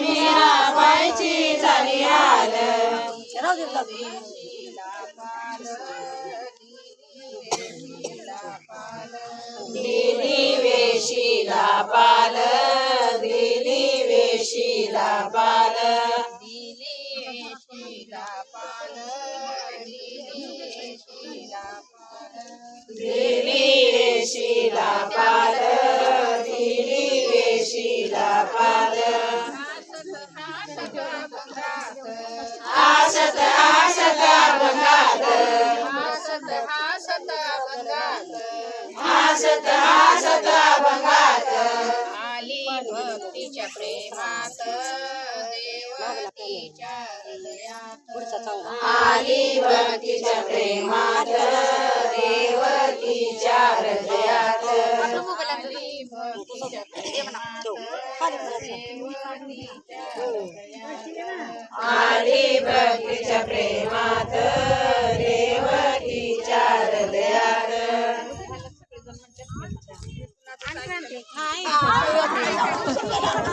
मीराबाईची झाली हाल दिली वेशीला पाल. दिली वेशीला पाल. दिली हसत हसत अभंगात. आली भक्तीच्या प्रेमात देवतीच्या हृदयात. आली भक्तीच्या प्रेमात रेवतीच्या हृदयात. आली भक्तीच्या प्रेमात आली भक्तीच्या प्रेमात 哎呀